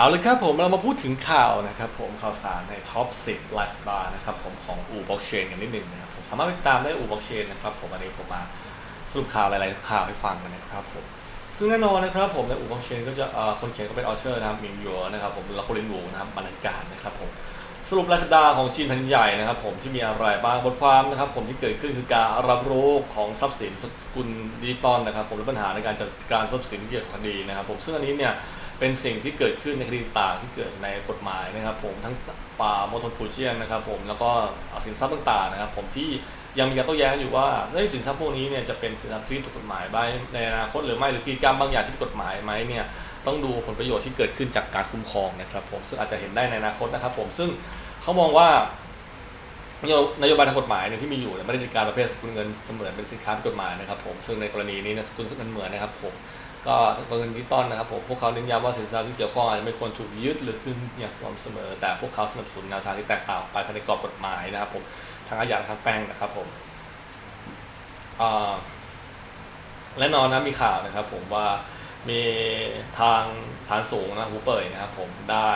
เอาเลยครับผมเรามาพูดถึงข่าวนะครับผมข่าวสารในท็อป 10ไลฟ์สไตล์นะครับผมของอูบล็อกเชนกันนิดหนึ่งนะครับผมสามารถไปติดตามได้อูบล็อกเชนนะครับผมอันนี้ผมมาสรุปข่าวหลายๆข่าวให้ฟังกันนะครับผมซึ่งแน่นอนนะครับผมในอูบล็อกเชนก็จะเอ่อคนเขียนก็เป็นออเชอร์นะครับมิงยัวนะครับผมแล้วโคลินวูนะครับบรรณาการนะครับผมสรุปรายสัปดาห์ของจีนแผ่นใหญ่นะครับผมที่มีอะไรบ้างบทความนะครับผมที่เกิดขึ้นคือการรับรู้ของทรัพย์สินสกุลดิจิตอลนะครับผมและปัญหาในการจัดการทรัพย์สินเกี่ยวกับคดีนะครับผมซึ่งอันนี้เนี่ย เป็นสิ่งที่เกิดขึ้นในคดีต่างที่เกิดในกฎหมายนะครับ ผมทั้งป่าโมทนฟูเจียนนะครับ ผมแล้วก็สินทรัพย์ต่างๆนะครับ ผมที่ยังมีการโต้แย้งอยู่ว่าเฮ้ยสินทรัพย์พวกนี้เนี่ยจะเป็นสินทรัพย์ที่ถูกกฎหมายบ้างในอนาคตหรือไม่หรือกิจกรรมบางอย่างที่ผิดกฎหมายไหมเนี่ยต้องดูผลประโยชน์ที่เกิดขึ้นจากการคุ้มครองนะครับ ผมซึ่งอาจจะเห็นได้ในอนาคตนะครับ ผมซึ่งเขามองว่านโยบายทางกฎหมายเนี่ยที่มีอยู่เนี่ยไม่ได้จัดการประเภทสกุลเงินเสมือนเป็นสินค้าผิดกฎหมายนะครับ ผมซึ่งในกรณีนี้เนี่ยสกุลเงินเหมือนนะครับผม ก็เงินดิจิตอลนะครับผมพวกเขาเน้นย้ำว่าสินทรัพย์ที่เกี่ยวข้องอาจจะไม่ควรถูกยึดหรือคืนอย่างสม่ำเสมอ แต่พวกเขาสนับสนุนแนวทางที่แตกต่างออกไปภายในกรอบกฎหมายนะครับผมทางอาญาและทางแป้งนะครับผมและนอนนะมีข่าวนะครับผมว่ามีทางศาลสูงนะหูเป่ยนะครับผมได้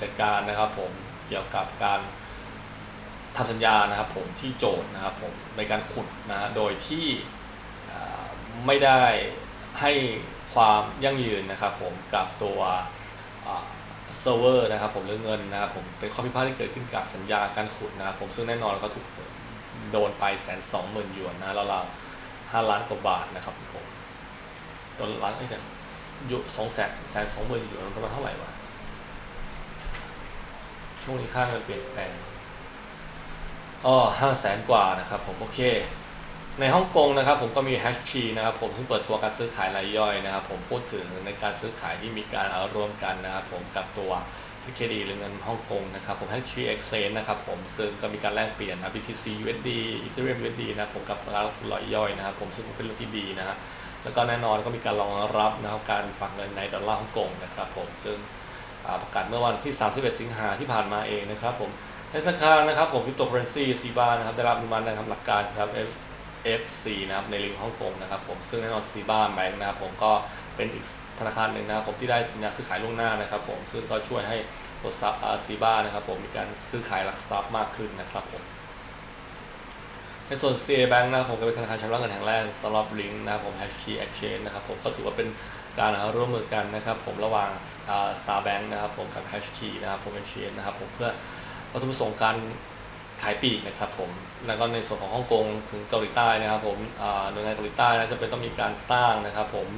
จัดการนะครับผมเกี่ยวกับการทำสัญญานะครับผมที่โจทย์นะครับผมในการขุดนะโดยที่ไม่ได้ให้ ความยั่งยืนนะครับผมกับตัวเซิร์ฟเวอร์นะครับผมเรื่องเงินนะครับผมเป็นข้อพิพาทที่เกิดขึ้นกับสัญญาการขุดนะครับผมซึ่งแน่นอนก็ถูกโดนไปแสนสองหมื่นหยวนนะแล้วเราห้าล้านกว่าบาทนะครับผมโดนล้านไอ้เนี่ยยสองแสนแสนสองหมื่นหยวนมันประมาณเท่าไหร่วะช่วงนี้ค่าเงินเปลี่ยนแปลงอ๋อห้าแสนกว่านะครับผมโอเค ในฮ่องกงนะครับผมก็มีแฮชชีนะครับผมซึ่งเปิดตัวการซื้อขายรายย่อยนะครับผมพูดถึงในการซื้อขายที่มีการเอารวมกันนะครับผมกับตัว HKD หรือเงินฮ่องกงนะครับผม HK Exchange นนะครับผมซึ่งก็มีการแลกเปลี่ยนนะ BTC USD Ethereum USD นะผมกับร้านรายย่อยนะครับผมซึ่งเป็นเรื่องที่ดีนะฮะแล้วก็แน่นอนก็มีการรองรับนะครับการฝากเงินในดอลลาร์ฮ่องกงนะครับผมซึ่งประกาศเมื่อวันที่ 31 สิงหาที่ผ่านมาเองนะครับผมในธนาคารนะครับผมคริปโตเคอเรนซีซีบานะครับได้รับอนุมัตินะครับหลักการครับ FC นะครับในลิงก์ฮ่องกงนะครับผมซึ่งแน่นอนซีบ้าแบงค์นะครับผมก็เป็นอีกธนาคารหนึ่งนะครับผมที่ได้สัญญาซื้อขายล่วงหน้านะครับผมซึ่งก็ช่วยให้ตัวซับซีบ้านะครับผมมีการซื้อขายหลักทรัพย์มากขึ้นนะครับผมในส่วน CA Bank นะครับผมก็เป็นธนาคารชำระเงินแห่งแรกสำหรับลิงก์นะครับผม Hashkey Exchange นะครับผมก็ถือว่าเป็นการร่วมมือกันนะครับผมระหว่างซาแบงค์นะครับผมกับ Hashkey นะครับผม Exchange นะครับผมเพื่อวัตถุประสงค์การ ขายปีกนะครับผมแล้วก็ในส่วนของฮ่องกงถึงเกาหลีใต้นะครับผมหน่วยงานเกาหลีใต้นะจะเป็นต้องมีการสร้างนะครับผม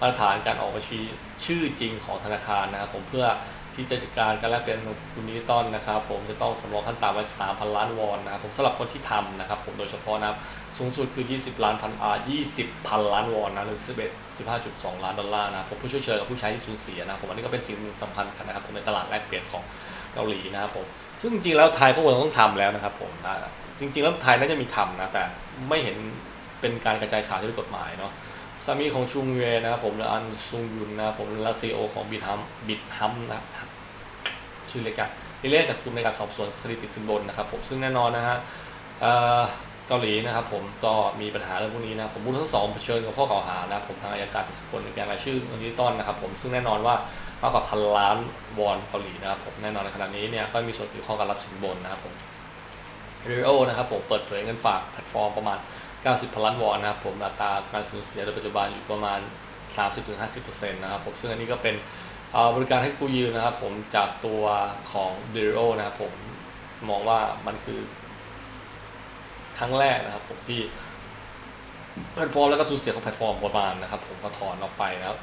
มาตรฐานการออกบัญชีชื่อจริงของธนาคารนะครับผมเพื่อที่จะจัดการการแลกเปลี่ยนเงินสกุลดิจิตอลนะครับผมจะต้องสำรองขั้นต่ำไว้3,000 ล้านวอนนะครับผมสำหรับคนที่ทำนะครับผมโดยเฉพาะนะครับสูงสุดคือ 20 ล้านพันอ่า20 พันล้านวอนนะหรือ11 15.2 ล้านดอลลาร์นะผมผู้ช่วยเชยกับผู้ใช้ที่สูญเสียนะครับผมอันนี้ก็เป็นสิ่งสำคัญนะครับผมในตลาดแลกเปลี่ยนของเกาหลีนะครับผม ซึ่งจริงๆแล้วไทยเขาควรต้องทำแล้วนะครับผมนะจริงๆแล้วไทยน่าจะมีทำนะแต่ไม่เห็นเป็นการกระจายข่าวที่เป็นกฎหมายเนาะสามีของชุงเวนะครับผมและอันซุงยุนนะครับผมและซีโอของบิดฮัมบิดฮัมนะครับชื่อเรียกันเรียกจากกลุ่มในการสอบสวนคดีติดสินบนนะครับผมซึ่งแน่นอนนะฮะเกาหลีนะครับผมก็มีปัญหาเรื่องพวกนี้นะผมพูดทั้งสองเผชิญกับข้อกล่าวหานะครับผมทางอายการติดสินบนในการรายชื่อเงินดิจิตอลนะครับผมซึ่งแน่นอนว่า มากกว่าพันล้านวอนเกาหลีนะครับผมแน่นอนในขณะนี้เนี่ยก็มีส่วนเกี่ยวข้องกับรับสินบนนะครับผมเรโอนะครับผมเปิดเผยเงินฝากแพลตฟอร์มประมาณ 90พันล้านวอนนะครับผมอัตราการสูญเสียโดยปัจจุบันอยู่ประมาณ 30-50%นะครับผมซึ่งอันนี้ก็เป็นบริการให้กู้ยืมนะครับผมจากตัวของเดโอนะครับผมมองว่ามันคือ ครั้งแรกนะครับผมที่แพลตฟอร์มแล้วก็สูญเสียของแพลตฟอร์มประมาณนะครับผมก็ถอนออกไปนะครับ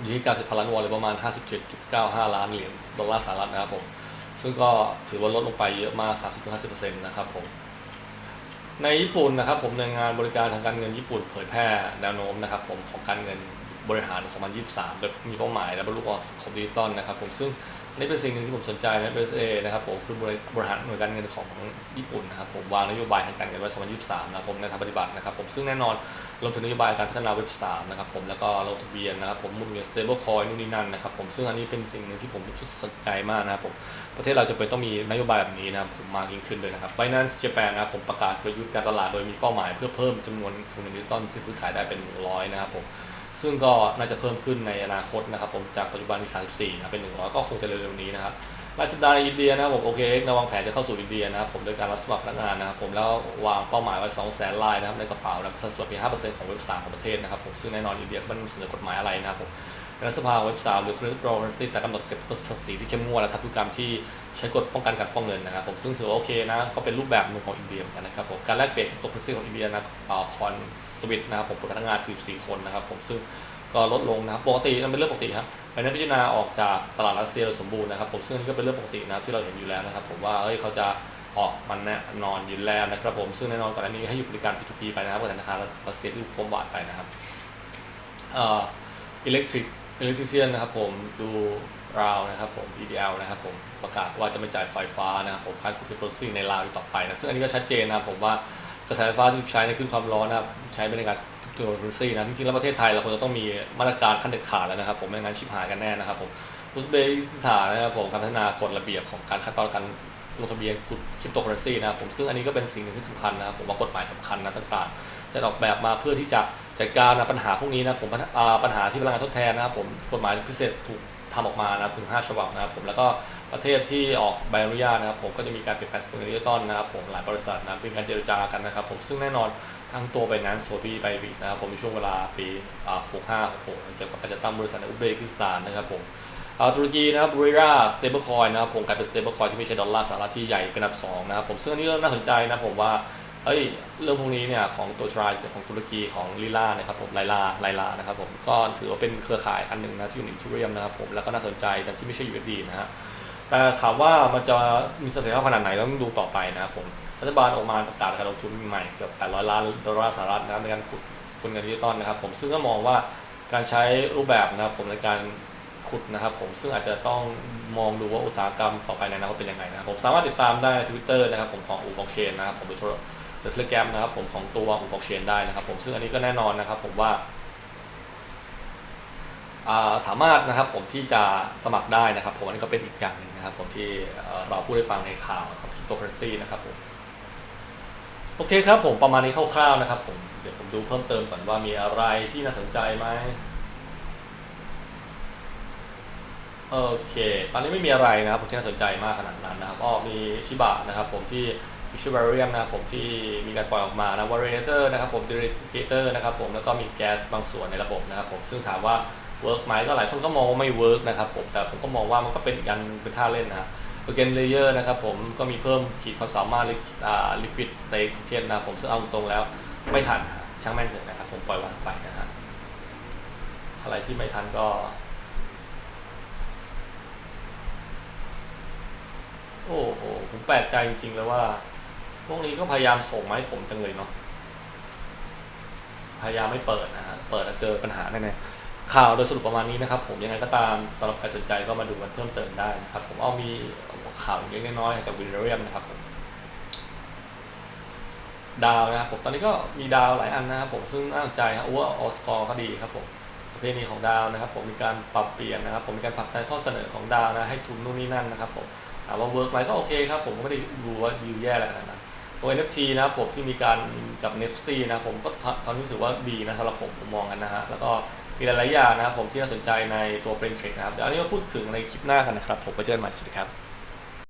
อยู่ที่ 90พันล้านวอนหรือประมาณ 57.95 ล้านเหรียญดอลลาร์สหรัฐนะครับผม ซึ่งก็ถือว่าลดลงไปเยอะมาก 30-50%นะครับผม ในญี่ปุ่นนะครับผมในงานบริการทางการเงินญี่ปุ่นเผยแพร่แนวโน้มนะครับผมของการเงิน บริหาร 2023 โดยมีเป้าหมายและบรรลุของดิจิตอลนะครับผมซึ่งนี่เป็นสิ่งหนึ่งที่ผมสนใจในะ BSA นะครับผมคือบริหารหน่วยการเงินของญี่ปุ่นนะครับผมวางนโยบายทางการเงินไว้ 2023 นะครับผมในทางปฏิบัตินะครับผมซึ่งแน่นอนรวมถึงนโยบายการพัฒนาเว็บ 3 นะครับผมแล้วก็ลงทะเบียนนะครับผมมุนเวียน stable coin นู่นนี่นั่นนะครับผมซึ่งอันนี้เป็นสิ่งหนึ่งที่ผมสนใจมากนะครับผมประเทศเราจะเป็นต้องมีนโยบายแบบนี้นะครับผมมากยิ่งขึ้นเลยนะครับ Binance Japan นะครับผมประกาศกลยุทธ์การตลาดโดยมีเป้าหมายเพื่อเพิ่มจำนวนสกุลเงินดิจิตอลที่ซื้อขายได้เป็น100นะครับผม ซึ่งก็น่าจะเพิ่มขึ้นในอนาคตนะครับผมจากปัจจุบันที่ 34นะเป็น 100 ก็คงจะเร็วๆนี้นะครับรายสัปดาห์ในอินเดียนะครับผมโอเคนะวางแผนจะเข้าสู่อินเดียนะครับผมโดยการรับสมัครพนักงานนะครับผมแล้ววางเป้าหมายไว้ 2 0 0 0 0 0 ลายนะครับในกระเป๋านะสัดส่วนเพียง5%ของเว็บ3ของประเทศนะครับผมซึ่งแน่นอนอินเดียเขาไม่ได้เสนอกฎหมายอะไรนะครับผม รัฐสภาเว็บ3หรือคริปโตเคอเรนซีแต่กำหนดเก็บภาษีที่เข้มงวดและทับทุกกรรมที่ใช้กฎป้องกันการฟ้องเงินนะครับผมซึ่งถือว่าโอเคนะก็เป็นรูปแบบหนึ่งของอินเดียเหมือนกันนะครับผมการแลกเปลี่ยนคริปโตเคอเรนซีของอินเดียนะคอนสวิตนะครับผมพนักงาน 44 คนนะครับผมซึ่งก็ลดลงนะครับปกติมันเป็นเรื่องปกติครับไปนั้นพิจารณาออกจากตลาดรัสเซียโดยสมบูรณ์นะครับผมซึ่งนี่ก็เป็นเรื่องปกตินะครับที่เราเห็นอยู่แล้วนะครับผมว่าเฮ้ยเขาจะออกมันแน่นอนอยู่แล้วนะครับผมซึ่งแน่นอนก่อนหน้านี้ให้อยู่บริการ P2P ไปนะครับกับธนาคารรัสเซียที่ฟอมบาดไปนะครับเอ่ออิเล็กทริก อิเล็กทริเซียนนะครับผมดูราวนะครับผม EDL นะครับผมประกาศว่าจะไม่จ่ายไฟฟ้านะครับผมค่าคูปองซิ่งในลาวต่อไปนะซึ่งอันนี้ก็ชัดเจนนะครับผมว่ากระแสไฟฟ้าที่ใช้ในคลื่นความร้อนนะครับใช้ไปในการตัวรูซี่นะจริงๆแล้วประเทศไทยเราควรจะต้องมีมาตรการขั้นเด็ดขาดแล้วนะครับผมไม่งั้นชิบหายกันแน่นะครับผมอุซเบกิสถานนะครับผมการพัฒนากฎระเบียบของการขั้นตอนการลงทะเบียนคริปโตเคอเรนซีนะครับผมซึ่งอันนี้ก็เป็นสิ่งหนึ่งที่สำคัญนะครับผมว่ากฎหมายสำคัญนะต่างๆ จะออกแบบมาเพื่อที่จะ จัดการนะปัญหาพวกนี้นะผมปัญหาที่พลังงานทดแทนนะครับผมกฎหมายพิเศษถูกทำออกมานะถึง 5 ฉบับนะครับผมแล้วก็ประเทศที่ออกใบอนุญาตนะครับผมก็จะมีการเปลี่ยนแปลงสกุลเงินดิจิตอลนะครับผมหลายบริษัทนะเป็นการเจรจากันนะครับผมซึ่งแน่นอนทั้งตัวไปนั้นโซบีไปบินะครับผมในช่วงเวลาปี65 66เกี่ยวกับการจัดตั้งบริษัทในอุซเบกิสถานนะครับผมอาตุรกีนะครับบริราสเตเบิลคอยนะครับผมกลายเป็นสเตเบิลคอยที่ไม่ใช่ดอลลาร์สหรัฐที่ใหญ่เป็นอันดับสองนะครับผมซึ่งอันนี้ก็น่าสนใจนะผมว่า เอ้ยเรื่องพวกนี้เนี่ยของตัวทรายของตุรกีของลิล่านะครับผมไลลาไลลานะครับผมก็ถือว่าเป็นเครือข่ายอันหนึ่งนะที่อยู่ในทูเรียมนะครับผมแล้วก็น่าสนใจแต่ที่ไม่ใช่ USD นะฮะแต่ถามว่ามันจะมีเสถียรภาพขนาดไหนต้องดูต่อไปนะครับผมรัฐบาลออกมาประกาศการลงทุนใหม่เกือบ 800 ล้านดอลลาร์สหรัฐนะครับในการขุดสกุลเงินดิจิตอลนะครับผมซึ่งก็มองว่าการใช้รูปแบบนะครับผมในการขุดนะครับผมซึ่งอาจจะต้องมองดูว่าอุตสาหกรรมต่อไปในอนาคตเป็นยังไงนะครับผมสามารถติดตามได้ในทวิตเตอร์นะครับผมของอูบล็อกเชนนะครับผมโทร หรือเทเลแกรมนะครับผมของตัวอูบล็อกเชนได้นะครับผมซึ่งอันนี้ก็แน่นอนนะครับผมว่าสามารถนะครับผมที่จะสมัครได้นะครับผมอันนี้ก็เป็นอีกอย่างหนึ่งนะครับผมที่เราพูดให้ฟังในข่าวของคริปโตเคอเรนซีนะครับผมโอเคครับผมประมาณนี้คร่าวๆนะครับผมเดี๋ยวผมดูเพิ่มเติมก่อนว่ามีอะไรที่น่าสนใจไหมโอเค ตอนนี้ไม่มีอะไรนะครับผมที่น่าสนใจมากขนาดนั้นนะครับก็มีชิบะนะครับผมที่ มีชิบาเรียมนะครับผมที่มีการปล่อยออกมานะวอร์เรเตอร์นะครับผมดิเรกเตอร์นะครับผมแล้วก็มีแก๊สบางส่วนในระบบนะครับผมซึ่งถามว่าเวิร์กไหมก็หลายคนก็มองว่าไม่เวิร์กนะครับผมแต่ผมก็มองว่ามันก็เป็นกันเป็นท่าเล่นนะฮะโปรแกรมเลเยอร์นะครับผมก็มีเพิ่มขีดความสามารถลิควิดสเต k เ token นะครับผมซึ่งเอาตรงแล้วไม่ทันช่างแม่งเถอะนะครับผมปล่อยวางไปนะฮะอะไรที่ไม่ทันก็โอ้โห ผมแปลกใจจริงๆเลยว่า พวกนี้ก็พยายามส่งมาให้ผมจังเลยเนาะพยายามไม่เปิดนะฮะเปิดแล้วเจอปัญหาแน่ๆข่าวโดยสรุปประมาณนี้นะครับ ผมยังไงก็ตามสำหรับใครสนใจก็มาดูกันเพิ่มเติมได้นะครับ ผมเอามีข่าวเล็กน้อยจากวินเรียมนะครับผมดาวนะครับผมตอนนี้ก็มีดาวหลายอันนะครับผมซึ่งน่าสนใจครับว่าออสคอร์ก็ดีครับผมประเภทนี้ของดาวนะครับ ผมมีการปรับเปลี่ยนนะครับ ผมมีการผลักดันข้อเสนอของดาวนะให้ทุนนู่นนี่นั่นนะครับผมถามว่าเวิร์กไหมก็โอเคครับผมก็ไม่ได้ดูว่าวิวแย่อะไรนาดนั้น ตัว NFT นะผมที่มีการกับ NFT นะผมก็ทอนนี้สึกว่าดีนะสำหรับผมผมมองกันนะฮะแล้วก็มีหลายๆอย่างนะครับผมที่น่าสนใจในตัวเฟรนช์เทรดนะครับเดี๋ยวอันนี้มาพูดถึงในคลิปหน้ากันนะครับ ผมไปเจอกันใหม่สวัสดีครับ